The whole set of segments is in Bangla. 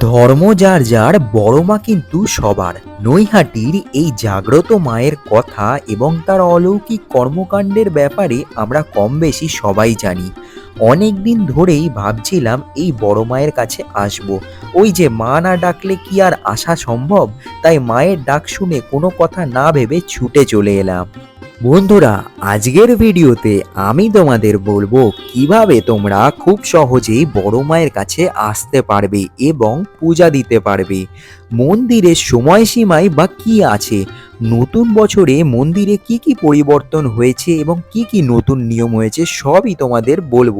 ধর্ম যার যার, বড় মা কিন্তু সবার। নৈহাটির এই জাগ্রত মায়ের কথা এবং তার অলৌকিক কর্মকাণ্ডের ব্যাপারে আমরা কম বেশি সবাই জানি। অনেক দিন ধরেই ভাবছিলাম এই বড় মায়ের কাছে আসব। ওই যে মা না ডাকলে কি আর আসা সম্ভব? তাই মায়ের ডাক শুনে কোনো কথা না ভেবে ছুটে চলে এলাম। বন্ধুরা, আজকের ভিডিওতে আমি তোমাদের বলব কীভাবে তোমরা খুব সহজেই বড় মায়ের কাছে আসতে পারবে এবং পূজা দিতে পারবে। মন্দিরের সময়সীমায় বা কি আছে? নতুন বছরে মন্দিরে কি কি পরিবর্তন হয়েছে এবং কি কি নতুন নিয়ম হয়েছে সবই তোমাদের বলব।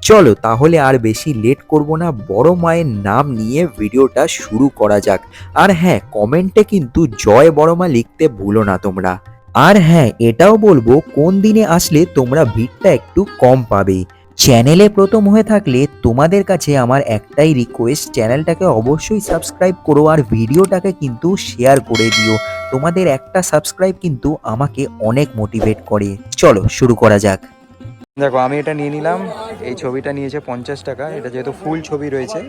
চলো তাহলে আর বেশি লেট করব না, বড় মায়ের নাম নিয়ে ভিডিওটা শুরু করা যাক। আর হ্যাঁ কমেন্টে কিন্তু জয় বড় মা লিখতে ভুলো না তোমরা। আর হ্যাঁ এটাও বলব, কোন দিনে আসলে তোমরা ভিড়টা একটু কম পাবে। চ্যানেলে প্রথম হয়ে থাকলে তোমাদের কাছে আমার একটাই রিকোয়েস্ট চ্যানেলটাকে অবশ্যই সাবস্ক্রাইব করো আর ভিডিওটাকে কিন্তু শেয়ার করে দিও। তোমাদের একটা সাবস্ক্রাইব কিন্তু আমাকে অনেক মোটিভেট করে। চলো, শুরু করা যাক। দেখো, আমি এটা নিয়ে নিলাম। এই ছবিটা নিয়েছে পঞ্চাশ টাকা। এটা যেহেতু ফুল ছবি রয়েছে,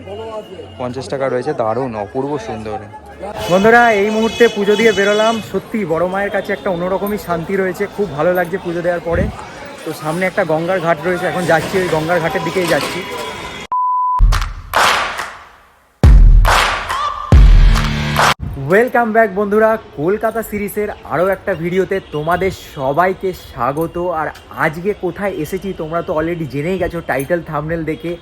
পঞ্চাশ টাকা রয়েছে। দারুণ, অপূর্ব সুন্দর। বন্ধুরা, এই মুহূর্তে পুজো দিয়ে বেরোলাম। সত্যি, বড় মায়ের কাছে একটা অন্যরকমই শান্তি রয়েছে। খুব ভালো লাগছে পুজো দেওয়ার পরে। তো সামনে একটা গঙ্গার ঘাট রয়েছে। এখন যাচ্ছি ওই গঙ্গার ঘাটের দিকেই যাচ্ছি। ওয়েলকাম ব্যাক বন্ধুরা, কলকাতা সিরিজের আরও একটা ভিডিওতে তোমাদের সবাইকে স্বাগত। আর আজকে কোথায় এসেছি তোমরা তো অলরেডি জেনেই গেছো টাইটেল থামনেল দেখে।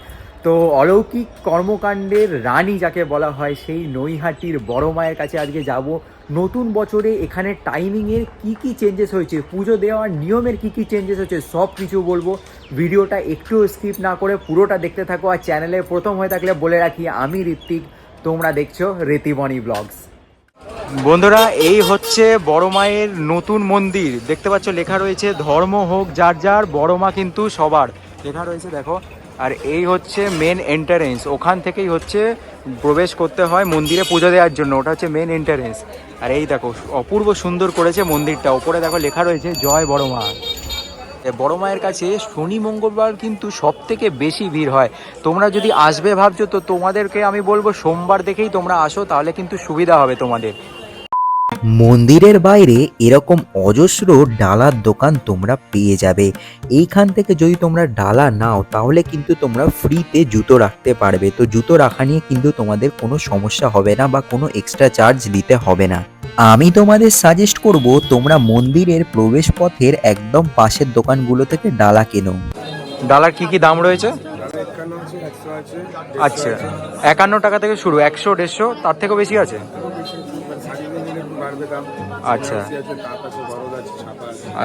তো অলৌকিক কর্মকাণ্ডের রানী যাকে বলা হয়, সেই নৈহাটির বড় মায়ের কাছে আজকে যাব। নতুন বছরে এখানে টাইমিংয়ের কি কি চেঞ্জেস হয়েছে? পুজো দেওয়ার নিয়মের কি কি চেঞ্জেস হয়েছে? সব কিছু বলব। ভিডিওটা একটু স্কিপ না করে পুরোটা দেখতে থাকো আর চ্যানেলে প্রথম হয়ে থাকলে বলে রাখি, আমি ঋত্বিক। তোমরা দেখছ ঋতিবনি ব্লগস বন্ধুরা, এই হচ্ছে বড় মায়ের নতুন মন্দির। দেখতে পাচ্ছ, লেখা রয়েছে, ধর্ম হোক, যার যার, বড় মা কিন্তু সবার। লেখা রয়েছে, দেখো আর এই হচ্ছে মেন এন্টারেন্স ওখান থেকেই হচ্ছে প্রবেশ করতে হয় মন্দিরে পুজো দেওয়ার জন্য। ওটা হচ্ছে মেন এন্টারেন্স আর এই দেখো, অপূর্ব সুন্দর করেছে মন্দিরটা। ওপরে দেখো লেখা রয়েছে, জয় বড় মা। বড় মায়ের কাছে শনি মঙ্গলবার কিন্তু সব থেকে বেশি ভিড় হয়। তোমরা যদি আসবে ভাবছ, তো তোমাদেরকে আমি বলব সোমবার দেখেই তোমরা আসো, তাহলে কিন্তু সুবিধা হবে তোমাদের। মন্দিরের বাইরে এরকম অজস্র ডালার দোকান তোমরা পেয়ে যাবে। এইখান থেকে যদি তোমরা ডালা নাও তাহলে কিন্তু তোমরা ফ্রিতে জুতো রাখতে পারবে। তো জুতো রাখা নিয়ে কিন্তু তোমাদের কোনো সমস্যা হবে না বা কোনো এক্সট্রা চার্জ দিতে হবে না। আমি তোমাদের সাজেস্ট করব তোমরা মন্দিরের প্রবেশ পথের একদম পাশের দোকানগুলো থেকে ডালা কেনো। ডালার কি কি দাম রয়েছে? আচ্ছা। একান্ন টাকা থেকে শুরু একশো দেড়শো তার থেকেও বেশি আছে? আচ্ছা।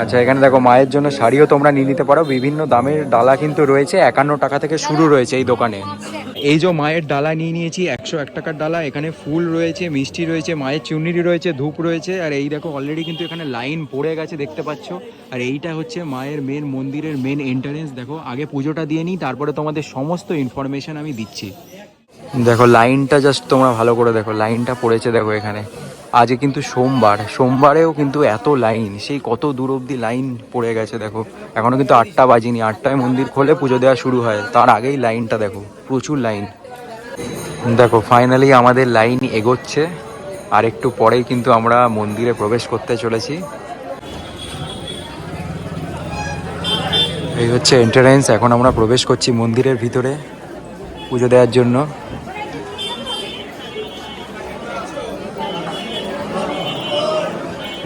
আচ্ছা এখানে দেখো মায়ের জন্য শাড়িও তোমরা নিয়ে নিতে পারো। বিভিন্ন দামের ডালা কিন্তু রয়েছে। একান্ন টাকা থেকে শুরু রয়েছে এই দোকানে। এই যে মায়ের ডালা নিয়ে নিয়েছি একশো এক টাকার ডালা। এখানে ফুল রয়েছে মিষ্টি রয়েছে মায়ের চুনরি রয়েছে ধূপ রয়েছে। আর এই দেখো অলরেডি কিন্তু এখানে লাইন পড়ে গেছে দেখতে পাচ্ছ। আর এইটা হচ্ছে মায়ের মেন মন্দিরের মেন এন্ট্রান্স দেখো আগে পুজোটা দিয়ে নিই তারপরে তোমাদের সমস্ত ইনফরমেশন আমি দিচ্ছি। দেখো লাইনটা জাস্ট তোমরা ভালো করে দেখো। লাইনটা পড়েছে দেখো এখানে। আজকে কিন্তু সোমবার, সোমবারেও কিন্তু এত লাইন, সেই কত দূর অবধি লাইন পড়ে গেছে দেখো। এখনও কিন্তু আটটা বাজিনি, আটটায় মন্দির খোলে পুজো দেওয়া শুরু হয়, তার আগেই লাইনটা দেখো, প্রচুর লাইন। দেখো ফাইনালি আমাদের লাইন এগোচ্ছে, আর একটু পরেই কিন্তু আমরা মন্দিরে প্রবেশ করতে চলেছি। এই হচ্ছে এন্ট্রান্স এখন আমরা প্রবেশ করছি মন্দিরের ভিতরে পুজো দেওয়ার জন্য।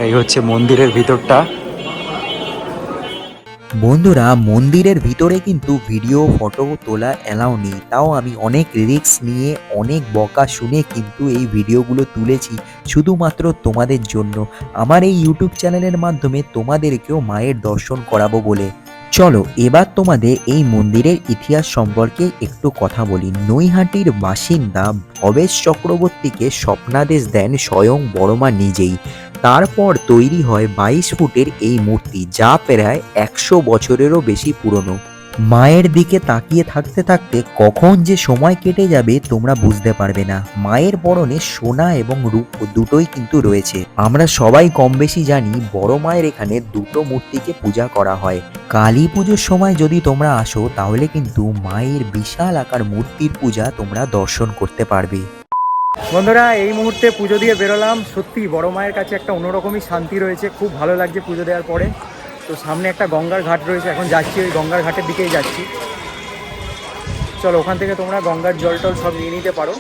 এই হচ্ছে মন্দিরের ভিতরটা। বন্ধুরা, মন্দিরের ভিতরে কিন্তু ভিডিও ফটো তোলা অ্যালাউ নেই। তাও আমি অনেক রিক্স নিয়ে, অনেক বকা শুনে কিন্তু এই ভিডিওগুলো তুলেছি শুধুমাত্র তোমাদের জন্য। আমার এই ইউটিউব চ্যানেলের মাধ্যমে তোমাদেরকেও মায়ের দর্শন করাবো বলে। চলো, এবার তোমাদের এই মন্দিরের ইতিহাস সম্পর্কে একটু কথা বলি। নৈহাটির বাসিন্দা ভবেশ চক্রবর্তীকে স্বপ্নাদেশ দেন স্বয়ং বড়মা নিজেই। তারপর তৈরি হয় বাইশ ফুটের এই মূর্তি, যা প্রায় একশো বছরেরও বেশি পুরনো। মায়ের দিকে তাকিয়ে থাকতে থাকতে কখন যে সময় কেটে যাবে তোমরা বুঝতে পারবে না। মায়ের পরনে সোনা এবং রূপ দুটোই কিন্তু রয়েছে। আমরা সবাই কম বেশি জানি বড় মায়ের এখানে দুটো মূর্তিকে পূজা করা হয়। কালী পুজোর সময় যদি তোমরা আসো, তাহলে কিন্তু মায়ের বিশাল আকার মূর্তির পূজা তোমরা দর্শন করতে পারবে। বন্ধুরা, এই মুহূর্তে পুজো দিয়ে বেরোলাম। সত্যি, বড় মায়ের কাছে একটা অন্যরকমই শান্তি রয়েছে। খুব ভালো লাগছে পুজো দেওয়ার পরে। তো সামনে একটা গঙ্গার ঘাট রয়েছে। এখন যাচ্ছি ওই গঙ্গার ঘাটের দিকেই যাচ্ছি। চলো, ওখান থেকে তোমরা গঙ্গার জল টল সব নিয়ে নিতে পারো।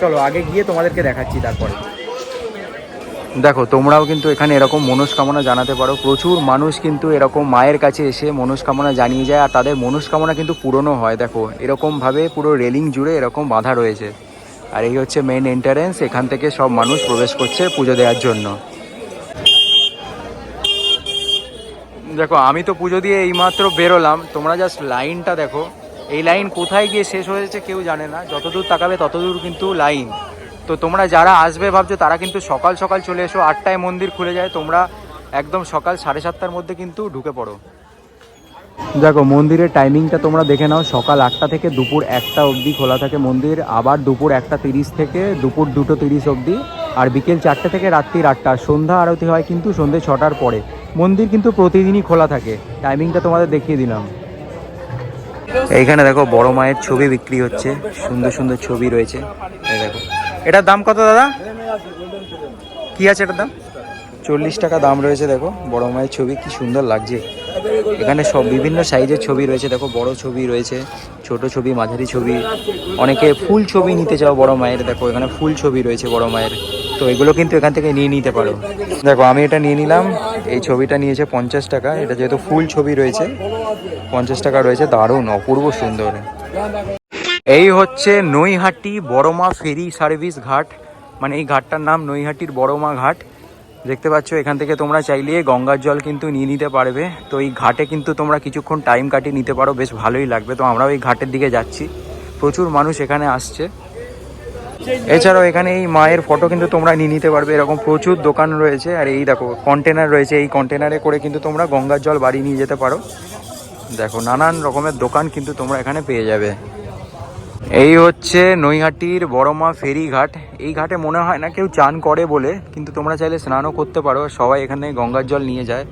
চলো, আগে গিয়ে তোমাদেরকে দেখাচ্ছি তারপরে। দেখো, তোমরাও কিন্তু এখানে এরকম মনস্কামনা জানাতে পারো। প্রচুর মানুষ কিন্তু এরকম মায়ের কাছে এসে মনস্কামনা জানিয়ে যায়। আর তাদের মনস্কামনা কিন্তু পূরণও হয়। দেখো, এরকমভাবে পুরো রেলিং জুড়ে এরকম বাঁধা রয়েছে। আর এই হচ্ছে মেন এন্টারেন্স এখান থেকে সব মানুষ প্রবেশ করছে পুজো দেওয়ার জন্য। দেখো, আমি তো পুজো দিয়ে এইমাত্র বেরোলাম। তোমরা জাস্ট লাইনটা দেখো। এই লাইন কোথায় গিয়ে শেষ হয়েছে কেউ জানে না। যতদূর তাকাবে ততদূর কিন্তু লাইন তো তোমরা যারা আসবে ভাবছ, তারা কিন্তু সকাল সকাল চলে এসো। আটটায় মন্দির খুলে যায়। তোমরা একদম সকাল সাড়ে সাতটার মধ্যে কিন্তু ঢুকে পড়ো। দেখো, মন্দিরের টাইমিংটা তোমরা দেখে নাও। সকাল আটটা থেকে দুপুর একটা অবধি খোলা থাকে মন্দির, আবার দুপুর একটা তিরিশ থেকে দুপুর দুটো তিরিশ অবধি, আর বিকেল চারটে থেকে রাত্রির আটটা সন্ধ্যা আরতি হয় কিন্তু সন্ধ্যে ছটার পরে। মন্দির কিন্তু প্রতিদিনই খোলা থাকে। টাইমিংটা তোমাদের দেখিয়ে দিলাম। এইখানে দেখো, বড় মায়ের ছবি বিক্রি হচ্ছে। সুন্দর সুন্দর ছবি রয়েছে। এটার দাম কত দাদা? কি আছে এটার দাম? চল্লিশ টাকা দাম রয়েছে, দেখো। বড় মায়ের ছবি, কি সুন্দর লাগছে। এখানে সব বিভিন্ন সাইজের ছবি রয়েছে, দেখো, বড় ছবি রয়েছে, ছোট ছবি, মাঝারি ছবি। অনেকে ফুল ছবি নিতে চাও বড় মায়ের, দেখো, এখানে ফুল ছবি রয়েছে বড় মায়ের। তো এগুলো কিন্তু এখান থেকে নিয়ে নিতে পারো। দেখো, আমি এটা নিয়ে নিলাম। এই ছবিটা নিয়েছে পঞ্চাশ টাকা। এটা যেহেতু ফুল ছবি রয়েছে, পঞ্চাশ টাকা রয়েছে। দারুণ, অপূর্ব সুন্দর। এই হচ্ছে নৈহাটি বড়মা ফেরি সার্ভিস ঘাট। মানে এই ঘাটটার নাম নৈহাটির বড়মা ঘাট। দেখতে পাচ্ছ, এখান থেকে তোমরা চাইলে গঙ্গার জল কিন্তু নিয়ে নিতে পারবে। তো এই ঘাটে কিন্তু তোমরা কিছুক্ষণ টাইম কাটিয়ে নিতে পারো, বেশ ভালোই লাগবে। তো আমরাও এই ঘাটের দিকে যাচ্ছি। প্রচুর মানুষ এখানে আসছে। এছাড়াও এখানে এই মায়ের ফটো কিন্তু তোমরা নিয়ে নিতে পারবে। এরকম প্রচুর দোকান রয়েছে। আর এই দেখো কন্টেনার রয়েছে। এই কন্টেনারে করে কিন্তু তোমরা গঙ্গার জল বাড়ি নিয়ে যেতে পারো। দেখো, নানান রকমের দোকান কিন্তু তোমরা এখানে পেয়ে যাবে। এই হচ্ছে নৈহাটির বড়মা ফেরি ঘাট এই ঘাটে মনে হয় না কেউ চান করে বলে, কিন্তু তোমরা চাইলে স্নানও করতে পারো। সবাই এখানে গঙ্গার জল নিয়ে যায়,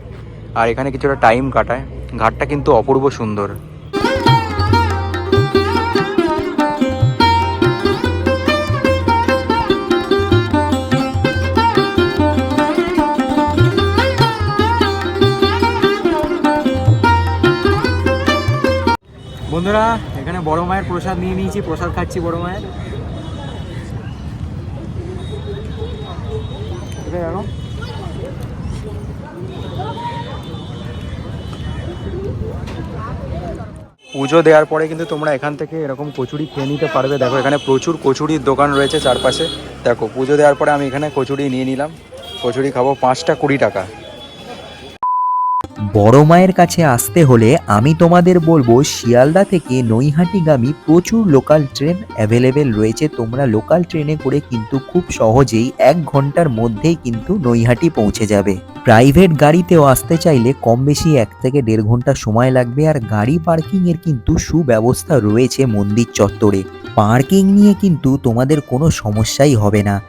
আর এখানে কিছুটা টাইম কাটায়। ঘাটটা কিন্তু অপূর্ব সুন্দর। বন্ধুরা বড় মায়ের প্রসাদ নিয়ে নিয়েছি, প্রসাদ খাচ্ছি বড় মায়ের। পুজো দেওয়ার পরে কিন্তু তোমরা এখান থেকে এরকম কচুরি খেয়ে নিতে পারবে। দেখো, এখানে প্রচুর কচুরির দোকান রয়েছে চারপাশে। দেখো, পুজো দেওয়ার পরে আমি এখানে কচুরি নিয়ে নিলাম। কচুরি খাব পাঁচটা কুড়ি টাকা। বড় মায়ের কাছে আসতে হলে আমি তোমাদের বলব, শিয়ালদা থেকে নৈহাটিগামী প্রচুর লোকাল ট্রেন অ্যাভেলেবেল রয়েছে। তোমরা লোকাল ট্রেনে করে কিন্তু খুব সহজেই এক ঘণ্টার মধ্যেই কিন্তু নৈহাটি পৌঁছে যাবে। প্রাইভেট গাড়িতেও আসতে চাইলে কম বেশি এক থেকে দেড় ঘণ্টা সময় লাগবে আর গাড়ি পার্কিংয়ের কিন্তু সুব্যবস্থা রয়েছে মন্দির চত্বরে। পার্কিং নিয়ে কিন্তু তোমাদের কোনো সমস্যাই হবে না।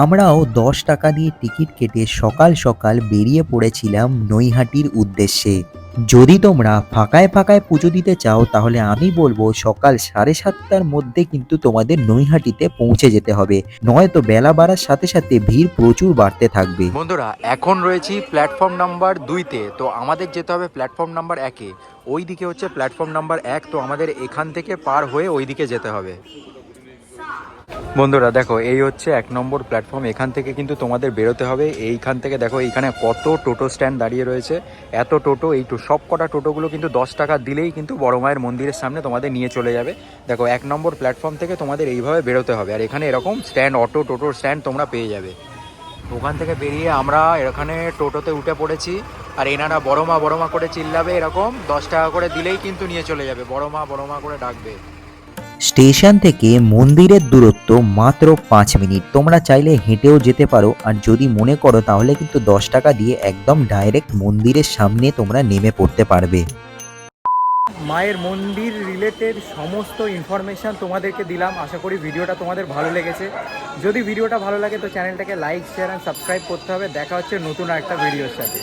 আমরাও দশ টাকা দিয়ে টিকিট কেটে সকাল সকাল বেরিয়ে পড়েছিলাম নৈহাটির উদ্দেশ্যে। যদি তোমরা ফাঁকায় ফাঁকায় পুজো দিতে চাও, তাহলে আমি বলব সকাল সাড়ে সাতটার মধ্যে কিন্তু তোমাদের নৈহাটিতে পৌঁছে যেতে হবে। নয়তো বেলা বাড়ার সাথে সাথে ভিড় প্রচুর বাড়তে থাকবে। বন্ধুরা, এখন রয়েছি প্ল্যাটফর্ম নাম্বার দুইতে। তো আমাদের যেতে হবে প্ল্যাটফর্ম নাম্বার একে। ওই দিকে হচ্ছে প্ল্যাটফর্ম নাম্বার এক। তো আমাদের এখান থেকে পার হয়ে ওই দিকে যেতে হবে। বন্ধুরা, দেখো, এই হচ্ছে এক নম্বর প্ল্যাটফর্ম এখান থেকে কিন্তু তোমাদের বেরোতে হবে। এইখান থেকে দেখো, এইখানে কত টোটো স্ট্যান্ড দাঁড়িয়ে রয়েছে। এত টোটো, এই সব কটা টোটোগুলো কিন্তু দশ টাকা দিলেই কিন্তু বড় মায়ের মন্দিরের সামনে তোমাদের নিয়ে চলে যাবে। দেখো, এক নম্বর প্ল্যাটফর্ম থেকে তোমাদের এইভাবে বেরোতে হবে। আর এখানে এরকম স্ট্যান্ড অটো টোটোর স্ট্যান্ড তোমরা পেয়ে যাবে। ওখান থেকে বেরিয়ে আমরা এখানে টোটোতে উঠে পড়েছি। আর এনারা বড় মা বড় মা করে চিল্লাবে এরকম। দশ টাকা করে দিলেই কিন্তু নিয়ে চলে যাবে। বড় মা বড় মা করে ডাকবে। স্টেশন থেকে মন্দিরের দূরত্ব মাত্র পাঁচ মিনিট। তোমরা চাইলে হেঁটেও যেতে পারো, আর যদি মনে করো তাহলে কিন্তু দশ টাকা দিয়ে একদম ডাইরেক্ট মন্দিরের সামনে তোমরা নেমে পড়তে পারবে। মায়ের মন্দির রিলেটেড সমস্ত ইনফরমেশান তোমাদেরকে দিলাম। আশা করি ভিডিওটা তোমাদের ভালো লেগেছে। যদি ভিডিওটা ভালো লাগে তো চ্যানেলটাকে লাইক শেয়ার অ্যান্ড সাবস্ক্রাইব করতে হবে। দেখা হচ্ছে নতুন একটা ভিডিওর সাথে।